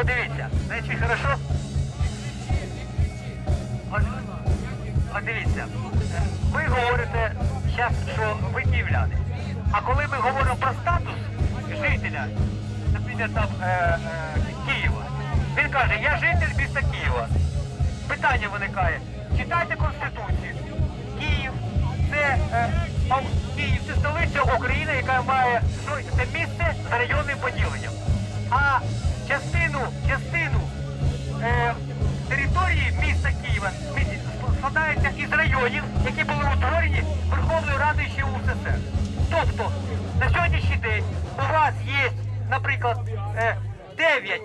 От дивіться, значить хорошо? От дивіться, ви говорите зараз, що ви київляни. А коли ми говоримо про статус жителя, наприклад, там, е, е, Києва, він каже, я житель міста Києва. Питання виникає, читайте Конституцію. Київ це е, Київ це столиця України, яка має ну, це місце з районним поділенням. Із районів, які були утворені Верховною Радою ще УССР. Тобто на сьогоднішній день у вас є, наприклад, е, 9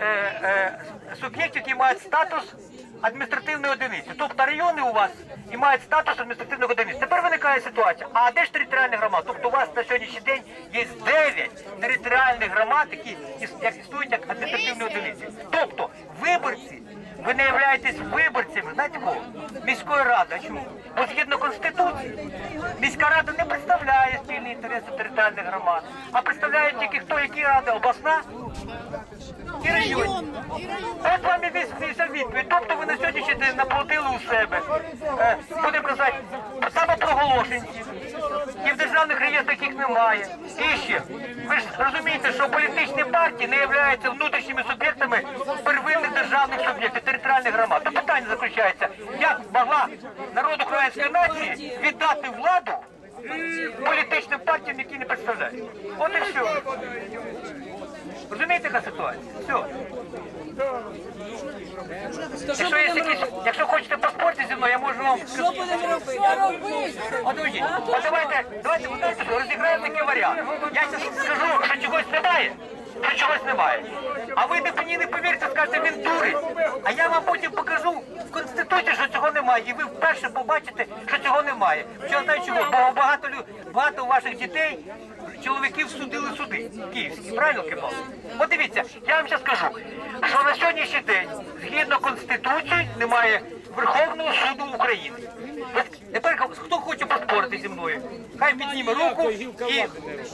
е, е, суб'єктів, які мають статус адміністративної одиниці. Тобто райони у вас і мають статус адміністративної одиниці. Тепер виникає ситуація. А де ж територіальні громади? Тобто у вас на сьогоднішній день є 9 територіальних громад, які іс- існують як адміністративні одиниці. Тобто виборці, ви не являєтесь виборцями, знаєте кого? Міської ради. Чому? Бо згідно Конституції, міська рада не представляє спільні інтереси територіальних громад, а представляє тільки хто, які ради, обласна і районна. От вам і вся відповідь. Тобто ви на сьогоднішній день наплодили у себе, е, будемо казати, самопроголошенців. І в державних реєстрах їх немає. І ще, ви ж розумієте, що політичні партії не являються внутрішніми суб'єктами первинних державних суб'єктів, територіальних громад. То питання заключається, як могла народ української нації віддати владу політичним партіям, які не представляють. От і все. Розумієте, яка ситуація? Все. Якщо, є якісь, якщо хочете поспорити зі мною, я можу вам Що будемо робити? От друзі, от давайте, давайте, що розіграємо такий варіант. Я зараз скажу, що чогось немає, чогось немає. А ви мені не повірите, скажете, він дурить. А я вам потім покажу в Конституції, що цього немає. І ви вперше побачите, що цього немає. Що знаю чого? Бо багато багато ваших дітей. Чоловіків судили суди київські, правильно Кипал? От дивіться, я вам зараз скажу, що на сьогоднішній день, згідно Конституції, немає Верховного суду України. Тепер хто хоче поспорити зі мною? Хай підніме руку і,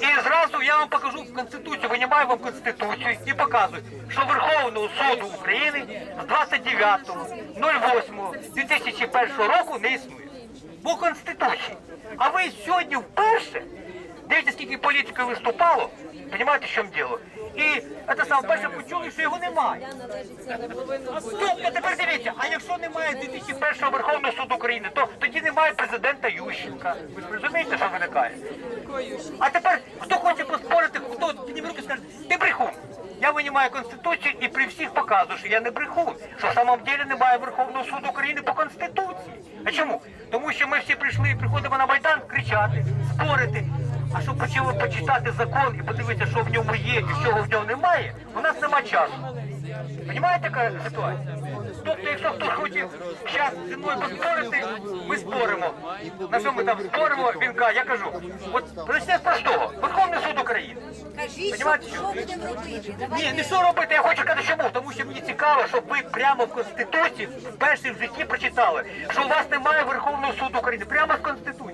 і зразу я вам покажу в Конституцію, винімаю вам Конституцію і показую, що Верховного суду України з 29.08.2001 року не існує. Бо Конституції. А ви сьогодні вперше, дивіться, скільки політиків виступало, розумієте, що діло? І це саме вперше почули, що його немає. Тобто тепер дивіться, а якщо немає 2001 Верховного суду України, то тоді немає президента Ющенка. Ви ж розумієте, що виникає? А тепер хто хоче поспорити, хто підніме руки скаже, ти брехун. Я винімаю Конституцію і при всіх показую, що я не брехун, що в самом деле немає Верховного суду України по Конституції. А чому? Тому що ми всі прийшли і приходимо на Майдан кричати, спорити. А щоб почали почитати закон і подивитися, що в ньому є і чого в ньому немає, у нас нема часу. Понимаете, яка ситуація? Тобто, якщо хтось хоче зараз зі мною поспорити, ми споримо. На що ми там споримо, він каже, я кажу, от почне з простого. Верховний суд України. Кажіть, Понімаєте, що, будемо робити? Ні, не що робити, я хочу сказати, чому. Тому що мені цікаво, щоб ви прямо в Конституції вперше в житті прочитали, що у вас немає Верховного суду України. Прямо з Конституції.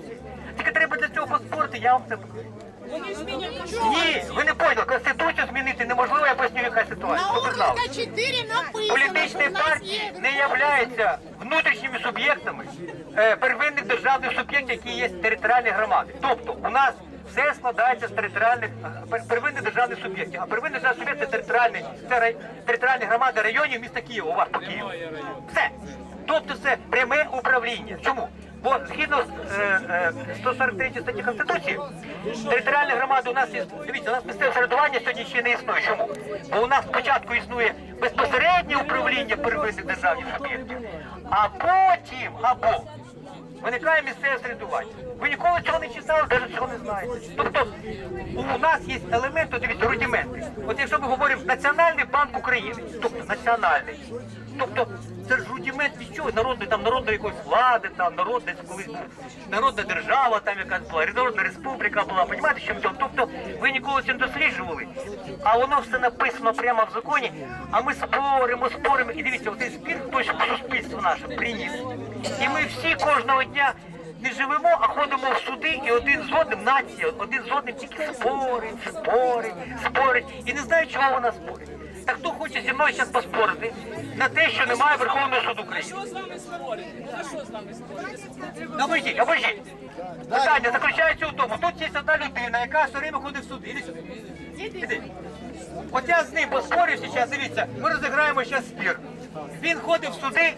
Цього поспорити, я вам це. Ні, ви не поняли, Конституцію змінити неможливо, я поясню, яка ситуація. Щоб ви знали. 4 написано, Політичні що партії не являються внутрішніми суб'єктами е, первинних державних суб'єктів, які є територіальні громади. Тобто у нас все складається з територіальних е, пер- первинних державних суб'єктів. А первинний державний суб'єкт це територіальні, це рай- територіальні громади районів міста Києва, у вас по Києву. Все. Тобто це пряме управління. Чому? Бо згідно з е, е, 143 статті Конституції, територіальні громади у нас є, дивіться, у нас місцеве середування сьогодні ще не існує. Чому? Бо у нас спочатку існує безпосереднє управління первинних державних суб'єктів, а потім або виникає місцеве середування. Ви ніколи цього не читали, навіть цього не знаєте. Тобто у нас є елементи, дивіться, рудименти. От якщо ми говоримо Національний банк України, тобто національний, тобто це ж рудимент від чого? Народної там народної якоїсь влади, там народна колись народна держава, там якась була, народна республіка була. Понімаєте, що цьому? Тобто ви ніколи не досліджували, а воно все написано прямо в законі. А ми споримо, споримо. І дивіться, оцей спір хтось суспільство наше приніс. І ми всі кожного дня не живемо, а ходимо в суди і один з одним нація, один з одним тільки спорить, спорить, спорить. І не знаю, чого вона спорить. Так хто хоче зі мною зараз поспорити на те, що немає Верховного суду України? Що з вами спорити? За що з вами спорити? Обожіть, обожіть. Питання заключається у тому, тут є одна людина, яка все время ходить в суд. Іди сюди. Іди. От я з ним поспорю зараз, дивіться, ми розіграємо зараз спір. Він ходить в суди,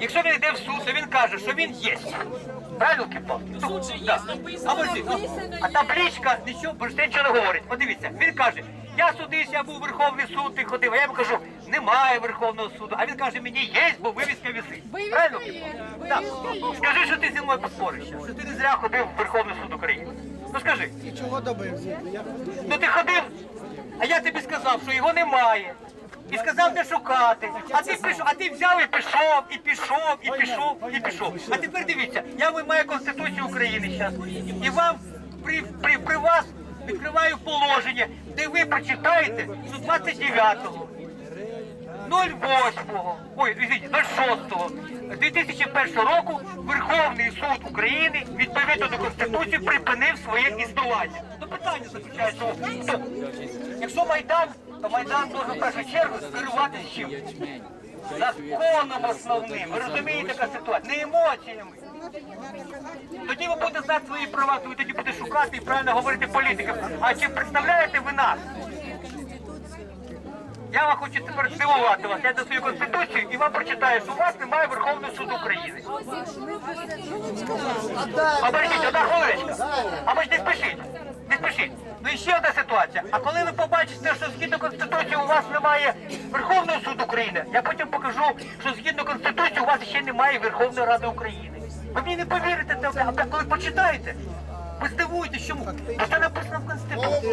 якщо він йде в суд, то він каже, що він є. Правильно, Кіпал? суд же є, Да. написано. А, подожди, а табличка нічого, бо ж нічого не говорить. Подивіться, він каже, я судився, я був в Верховний суд, ти ходив, а я йому кажу, немає Верховного суду. А він каже, мені є, бо вивіска висить. Правильно? Так. Скажи, що ти зі мною поспориш, щас, що ти не зря ходив в Верховний суд України. Ну скажи. І чого добився? Ну ти ходив, а я тобі сказав, що його немає. І сказав не шукати. А ти пішов, а ти взяв і пішов, і пішов, і пішов, і пішов. А тепер дивіться, я вимаю Конституцію України зараз. І вам при, при, при вас відкриваю положення, де ви прочитаєте, що 29-го. 08, ой, извините, 06 2001 року Верховний суд України відповідно до Конституції припинив своє існування. То питання заключається тому, якщо Майдан, то Майдан должен в першу чергу скеруватися з чим? Законом основним. Ви розумієте, яка ситуація? Не емоціями. Тоді ви будете знати свої права, то ви тоді будете шукати і правильно говорити політикам. А чи представляєте ви нас? Я вам хочу тепер здивувати вас. Я свою конституцію і вам прочитаю, що у вас немає Верховного суду України. Оберніть, одна хвилиночка. А ви ж не спішіть. Не спішіть. Ну і ще одна ситуація. А коли ви побачите, що згідно Конституції у вас немає Верховного суду України, я потім покажу, що згідно Конституції у вас ще немає Верховної Ради України. Ви мені не повірите, а коли почитаєте, ви здивуєтесь, чому? А це написано в Конституції.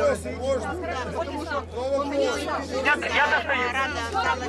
Я, достаю.